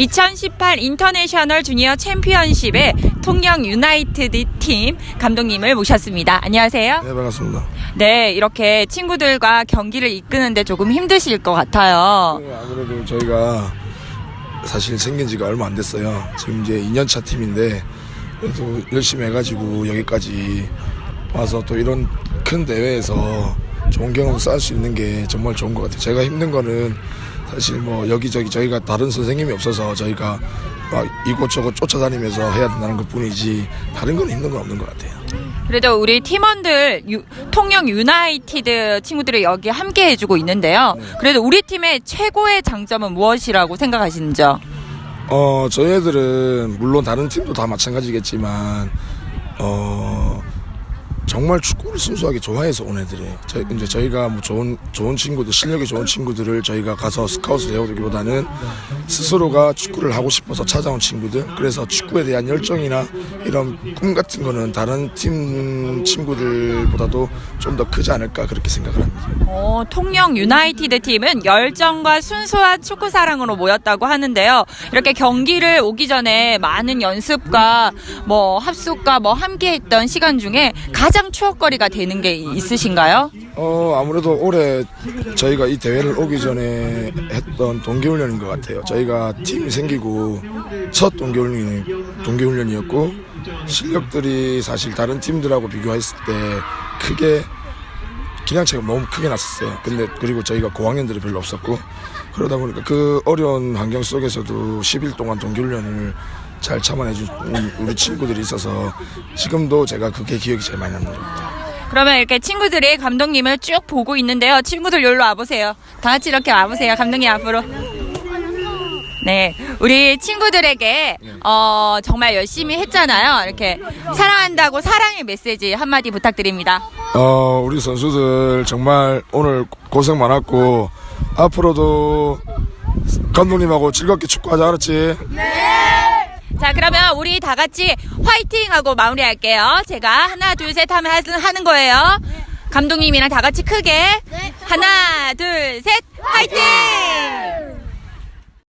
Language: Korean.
2018 인터내셔널 주니어 챔피언십의 통영 유나이티드 팀 감독님을 모셨습니다. 안녕하세요. 네 반갑습니다. 네, 이렇게 친구들과 경기를 이끄는데 조금 힘드실 것 같아요. 네, 아무래도 저희가 사실 생긴 지가 얼마 안 됐어요. 지금 이제 2년차 팀인데 그래도 열심히 해가지고 여기까지 와서 또 이런 큰 대회에서 좋은 경험 쌓을 수 있는 게 정말 좋은 것 같아요. 제가 힘든 거는 사실 뭐 여기저기 저희가 다른 선생님이 없어서 저희가 막 이곳저곳 쫓아다니면서 해야 된다는 것 뿐이지 다른 건 힘든 건 없는 것 같아요. 그래도 우리 팀원들 유- 통영 유나이티드 친구들이 여기 함께 해주고 있는데요. 그래도 우리 팀의 최고의 장점은 무엇이라고 생각하시는지요? 어, 저희들은 물론 다른 팀도 다 마찬가지겠지만 어 정말 축구를 순수하게 좋아해서 온 애들이에요. 저희, 이제 저희가 뭐 좋은 좋은 친구들, 실력이 좋은 친구들을 저희가 가서 스카웃을 해오기보다는 스스로가 축구를 하고 싶어서 찾아온 친구들. 그래서 축구에 대한 열정이나 이런 꿈 같은 거는 다른 팀 친구들보다도 좀 더 크지 않을까 그렇게 생각을 합니다. 어, 통영 유나이티드 팀은 열정과 순수한 축구 사랑으로 모였다고 하는데요. 이렇게 경기를 오기 전에 많은 연습과 뭐 합숙과 뭐 함께 했던 시간 중에 가장 추억거리가 되는 게 있으신가요? 어 아무래도 올해 저희가 이 대회를 오기 전에 했던 동계훈련인 것 같아요. 저희가 팀이 생기고 첫 동계훈련이 동계훈련이었고 실력들이 사실 다른 팀들하고 비교했을 때 크게 기량 차이가 너무 크게 났었어요. 근데 그리고 저희가 고학년들이 별로 없었고 그러다 보니까 그 어려운 환경 속에서도 10일 동안 동계훈련을 잘 참아내준 우리 친구들이 있어서 지금도 제가 그게 기억이 제일 많이 남는 것 같아요. 그러면 이렇게 친구들이 감독님을 쭉 보고 있는데요. 친구들 여기로 와보세요. 다 같이 이렇게 와보세요. 감독님 앞으로. 네, 우리 친구들에게 어, 정말 열심히 했잖아요. 이렇게 사랑한다고 사랑의 메시지 한마디 부탁드립니다. 어, 우리 선수들 정말 오늘 고생 많았고 앞으로도 감독님하고 즐겁게 축구하자 알았지? 자, 그러면 우리 다 같이 화이팅 하고 마무리할게요. 제가 하나, 둘, 셋 하면 하- 하는 거예요. 감독님이랑 다 같이 크게. 하나, 둘, 셋, 화이팅!